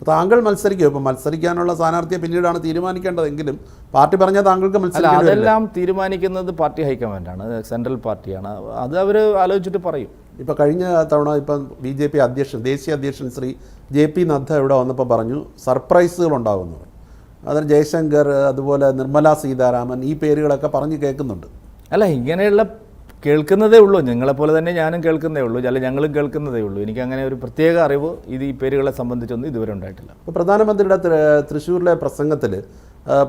അപ്പോൾ താങ്കൾ മത്സരിക്കും. ഇപ്പം മത്സരിക്കാനുള്ള സ്ഥാനാർത്ഥിയെ പിന്നീടാണ് തീരുമാനിക്കേണ്ടതെങ്കിലും പാർട്ടി പറഞ്ഞാൽ താങ്കൾക്ക് അല്ല അതെല്ലാം തീരുമാനിക്കുന്നത് പാർട്ടി ഹൈക്കമാൻഡാണ് സെൻട്രൽ പാർട്ടിയാണ്. അത് അവർ ആലോചിച്ചിട്ട് പറയും. ഇപ്പോൾ കഴിഞ്ഞ തവണ ഇപ്പം ബി ജെ പി അധ്യക്ഷൻ ദേശീയ അധ്യക്ഷൻ ശ്രീ ജെ പി നദ്ദ ഇവിടെ വന്നപ്പോൾ പറഞ്ഞു സർപ്രൈസുകൾ ഉണ്ടാകുന്നു അതിന് ജയശങ്കർ അതുപോലെ നിർമ്മലാ സീതാരാമൻ ഈ പേരുകളൊക്കെ പറഞ്ഞു കേൾക്കുന്നുണ്ട്. അല്ല ഇങ്ങനെയുള്ള കേൾക്കുന്നതേ ഉള്ളൂ. നിങ്ങളെപ്പോലെ തന്നെ ഞാനും കേൾക്കുന്നതേ ഉള്ളൂ. അല്ല ഞങ്ങളും കേൾക്കുന്നതേ ഉള്ളൂ. എനിക്ക് അങ്ങനെ ഒരു പ്രത്യേക അറിവ് ഇത് ഈ പേരുകളെ സംബന്ധിച്ചൊന്നും ഇതുവരെ ഉണ്ടായിട്ടില്ല. ഇപ്പോൾ പ്രധാനമന്ത്രിയുടെ തൃശ്ശൂരിലെ പ്രസംഗത്തിൽ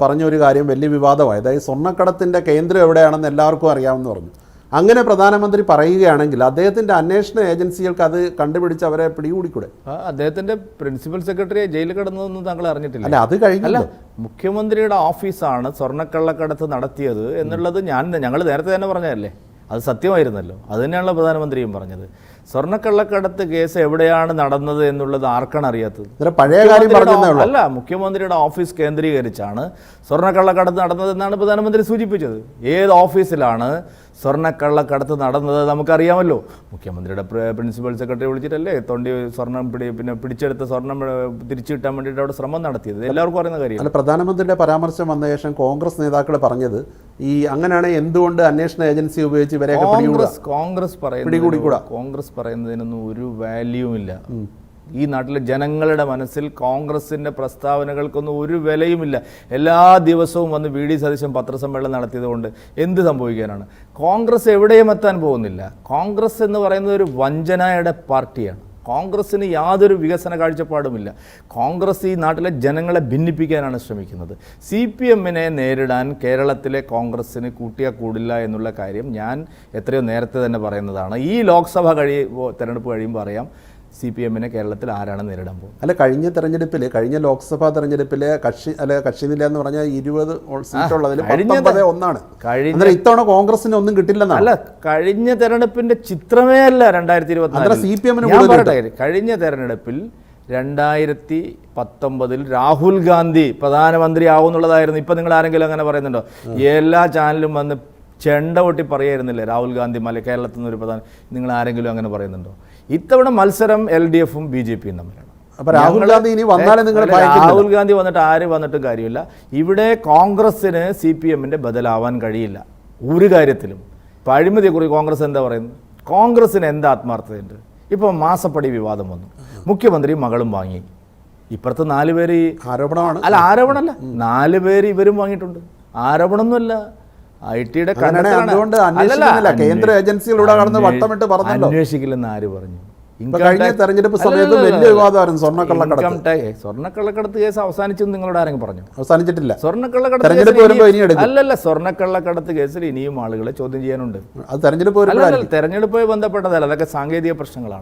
പറഞ്ഞ ഒരു കാര്യം വലിയ വിവാദമായി. അതായത് സ്വർണക്കടത്തിന്റെ കേന്ദ്രം എവിടെയാണെന്ന് എല്ലാവർക്കും അറിയാമെന്ന് പറഞ്ഞു. അങ്ങനെ പ്രധാനമന്ത്രി പറയുകയാണെങ്കിൽ അദ്ദേഹത്തിന്റെ അന്വേഷണ ഏജൻസികൾക്ക് അത് കണ്ടുപിടിച്ച് അവരെ പിടികൂടിക്കൂടെ? അദ്ദേഹത്തിന്റെ അദ്ദേഹത്തിന്റെ പ്രിൻസിപ്പൽ സെക്രട്ടറിയെ ജയിലിൽ കിടന്നതൊന്നും താങ്കൾ അറിഞ്ഞിട്ടില്ല. അല്ല അത് കഴിഞ്ഞല്ല. മുഖ്യമന്ത്രിയുടെ ഓഫീസാണ് സ്വർണക്കള്ളക്കടത്ത് നടത്തിയത് എന്നുള്ളത് ഞാൻ ഞങ്ങൾ നേരത്തെ തന്നെ പറഞ്ഞതല്ലേ? അത് സത്യമായിരുന്നല്ലോ. അത് തന്നെയാണല്ലോ പ്രധാനമന്ത്രിയും പറഞ്ഞത്. സ്വർണക്കള്ളക്കടത്ത് കേസ് എവിടെയാണ് നടന്നത് എന്നുള്ളത് ആർക്കാണ് അറിയാത്തത്? പഴയ കാര്യം അല്ല മുഖ്യമന്ത്രിയുടെ ഓഫീസ് കേന്ദ്രീകരിച്ചാണ് സ്വർണക്കള്ളക്കടത്ത് നടന്നതെന്നാണ് പ്രധാനമന്ത്രി സൂചിപ്പിച്ചത്. ഏത് ഓഫീസിലാണ് സ്വർണക്കള്ളക്കടത്ത് നടന്നത് നമുക്കറിയാമല്ലോ. മുഖ്യമന്ത്രിയുടെ പ്രിൻസിപ്പൽ സെക്രട്ടറി വിളിച്ചിട്ടല്ലേ തൊണ്ടി സ്വർണം പിടി പിന്നെ പിടിച്ചെടുത്ത സ്വർണം തിരിച്ചു കിട്ടാൻ വേണ്ടിയിട്ട് അവിടെ ശ്രമം നടത്തിയത്. എല്ലാവർക്കും അറിയുന്ന കാര്യം. അല്ല പ്രധാനമന്ത്രിയുടെ പരാമർശം വന്ന ശേഷം കോൺഗ്രസ് നേതാക്കൾ പറഞ്ഞത് ഈ അങ്ങനെയാണെങ്കിൽ എന്തുകൊണ്ട് അന്വേഷണ ഏജൻസി ഉപയോഗിച്ച് ഇവരെയൊക്കെ കോൺഗ്രസ് കോൺഗ്രസ്. പറയുന്നത് കോൺഗ്രസ് പറയുന്നതിനൊന്നും ഒരു വാല്യൂ ഇല്ല ഈ നാട്ടിലെ ജനങ്ങളുടെ മനസ്സിൽ കോൺഗ്രസിന്റെ പ്രസ്താവനകൾക്കൊന്നും ഒരു വിലയുമില്ല. എല്ലാ ദിവസവും വന്ന് വി ഡി സതീശൻ പത്രസമ്മേളനം നടത്തിയതുകൊണ്ട് എന്ത് സംഭവിക്കാനാണ്? കോൺഗ്രസ് എവിടെയും എത്താൻ പോകുന്നില്ല. കോൺഗ്രസ് എന്ന് പറയുന്നത് ഒരു വഞ്ചനയുടെ പാർട്ടിയാണ്. കോൺഗ്രസ്സിന് യാതൊരു വികസന കാഴ്ചപ്പാടുമില്ല. കോൺഗ്രസ് ഈ നാട്ടിലെ ജനങ്ങളെ ഭിന്നിപ്പിക്കാനാണ് ശ്രമിക്കുന്നത്. സി പി എമ്മിനെ നേരിടാൻ കേരളത്തിലെ കോൺഗ്രസ്സിന് കൂട്ടിയാൽ കൂടില്ല എന്നുള്ള കാര്യം ഞാൻ എത്രയോ നേരത്തെ തന്നെ പറയുന്നതാണ്. ഈ ലോക്സഭ കഴിയുമ്പോൾ തിരഞ്ഞെടുപ്പ് കഴിയുമ്പോൾ അറിയാം. സി പി എമ്മിനെ കേരളത്തിൽ ആരാണ് നേരിടാൻ പോകുന്നത്? അല്ല കഴിഞ്ഞ തെരഞ്ഞെടുപ്പിൽ കഴിഞ്ഞ ലോക്സഭാ തെരഞ്ഞെടുപ്പിലെ കക്ഷി അല്ല കക്ഷി നില എന്ന് പറഞ്ഞാൽ ഇരുപത് സീറ്റുള്ളതിൽ പത്തൊമ്പത് ഒന്നാണ്. കഴിഞ്ഞ ഇത്തവണ കോൺഗ്രസിന് ഒന്നും കിട്ടില്ലെന്നാണ്? അല്ല കഴിഞ്ഞ തെരഞ്ഞെടുപ്പിന്റെ ചിത്രമേ അല്ല രണ്ടായിരത്തി ഇരുപത്തി സി പി എമ്മിന് കഴിഞ്ഞ തെരഞ്ഞെടുപ്പിൽ രണ്ടായിരത്തി പത്തൊമ്പതിൽ രാഹുൽ ഗാന്ധി പ്രധാനമന്ത്രി ആവുന്നുള്ളതായിരുന്നു ഇപ്പം നിങ്ങൾ ആരെങ്കിലും അങ്ങനെ പറയുന്നുണ്ടോ? എല്ലാ ചാനലും വന്ന് ചെണ്ട പൊട്ടി പറയായിരുന്നില്ലേ? രാഹുൽ ഗാന്ധി മല കേരളത്തിൽ നിന്നൊരു പ്രധാന നിങ്ങൾ ആരെങ്കിലും അങ്ങനെ പറയുന്നുണ്ടോ? ഇത്തവണ മത്സരം എൽ ഡി എഫും ബി ജെ പിയും തമ്മിലാണ്. അപ്പൊ രാഹുൽ ഗാന്ധി ഇനി വന്നാലും നിങ്ങൾ രാഹുൽ ഗാന്ധി വന്നിട്ട് ആര് വന്നിട്ടും കാര്യമില്ല. ഇവിടെ കോൺഗ്രസ്സിന് സി പി എമ്മിന്റെ ബദലാവാൻ കഴിയില്ല. ഒരു കാര്യത്തിലും. ഇപ്പോൾ അഴിമതിയെക്കുറിച്ച് കോൺഗ്രസ് എന്താ പറയുന്നത്? കോൺഗ്രസ്സിന് എന്ത് ആത്മാർത്ഥതയുണ്ട്? ഇപ്പോൾ മാസപ്പടി വിവാദം വന്നു. മുഖ്യമന്ത്രി മകളും വാങ്ങി. ഇപ്പുറത്ത് നാല് പേര് ആരോപണമാണ്. അല്ല ആരോപണമല്ല. നാല് പേര് ഇവരും വാങ്ങിയിട്ടുണ്ട്. ആരോപണമൊന്നുമല്ല. ഐ ടിയുടെ അതുകൊണ്ട് അന്വേഷിക്കുന്നില്ല. കേന്ദ്ര ഏജൻസികളിലൂടെ കടന്ന് വട്ടമിട്ട് പറഞ്ഞല്ലോ. അന്വേഷിക്കില്ലെന്ന് ആര് പറഞ്ഞു? കഴിഞ്ഞ തെരഞ്ഞെടുപ്പ് സമയത്ത് വലിയ വിവാദമായിരുന്നു. സ്വർണക്കള്ളക്കടത്ത്. സ്വർണക്കള്ളക്കടത്ത് കേസ് അവസാനിച്ചെന്ന് നിങ്ങളോട് ആരെങ്കിലും പറഞ്ഞു? അവസാനിച്ചിട്ടില്ല. സ്വർണക്കള്ളക്കടത്ത് തെരഞ്ഞെടുപ്പ് വരുമ്പോൾ ഇനി. അല്ലല്ല സ്വർണക്കള്ളക്കടത്ത് കേസിൽ ഇനിയും ആളുകളെ ചോദ്യം ചെയ്യാനുണ്ട്. അത് തെരഞ്ഞെടുപ്പ് തെരഞ്ഞെടുപ്പുമായി ബന്ധപ്പെട്ടതല്ല അതൊക്കെ സാങ്കേതിക പ്രശ്നങ്ങളാണ്.